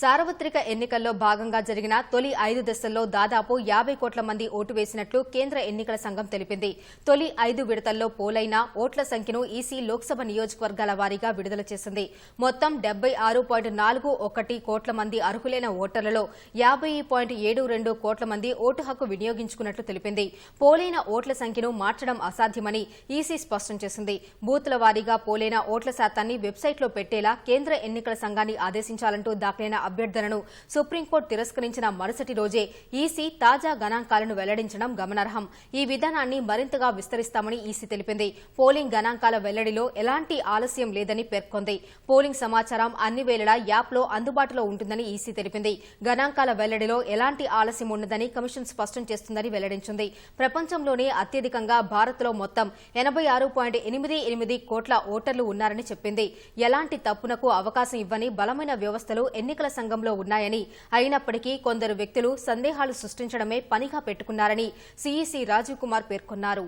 సార్వత్రిక ఎన్నికల్లో భాగంగా జరిగిన తొలి ఐదు దశల్లో దాదాపు యాభై కోట్ల మంది ఓటు వేసినట్లు కేంద్ర ఎన్నికల సంఘం తెలిపింది. తొలి ఐదు విడతల్లో పోలైన ఓట్ల సంఖ్యను ఈసీ లోక్సభ నియోజకవర్గాల వారీగా విడుదల చేసింది. మొత్తం డెబ్బై ఆరు పాయింట్ నాలుగు ఒకటి కోట్ల మంది అర్హులైన ఓటర్లలో యాభై పాయింట్ ఏడు రెండు కోట్ల మంది ఓటు హక్కు వినియోగించుకున్నట్లు తెలిపింది. పోలైన ఓట్ల సంఖ్యను మార్చడం అసాధ్యమని ఈసీ స్పష్టం చేసింది. బూత్ల వారీగా పోలైన ఓట్ల శాతాన్ని వెబ్సైట్లో పెట్టేలా కేంద్ర ఎన్నికల సంఘాన్ని ఆదేశించాలంటూ దాఖలైన అభ్యర్థనను సుప్రీంకోర్టు తిరస్కరించిన మరుసటి రోజే ఈసీ తాజా గణాంకాలను వెల్లడించడం గమనార్హం. ఈ విధానాన్ని మరింతగా విస్తరిస్తామని ఈసీ తెలిపింది. పోలింగ్ గణాంకాల వెల్లడిలో ఎలాంటి ఆలస్యం లేదని పేర్కొంది. పోలింగ్ సమాచారం అన్ని వేళలా యాప్లో అందుబాటులో ఉంటుందని ఈసీ తెలిపింది. గణాంకాల వెల్లడిలో ఎలాంటి ఆలస్యం ఉండదని కమిషన్ స్పష్టం చేస్తుందని వెల్లడించింది. ప్రపంచంలోనే అత్యధికంగా భారత్లో మొత్తం ఎనభై ఆరు పాయింట్ ఎనిమిది ఎనిమిది కోట్ల ఓటర్లు ఉన్నారని చెప్పింది. ఎలాంటి తప్పునకు అవకాశం ఇవ్వని బలమైన వ్యవస్థలు ఎన్నికల సంఘంలో ఉన్నాయని. అయినప్పటికీ కొందరు వ్యక్తులు సందేహాలు సృష్టించడమే పనిగా పెట్టుకున్నారని సీఈసీ రాజీవ్ కుమార్ పేర్కొన్నారు.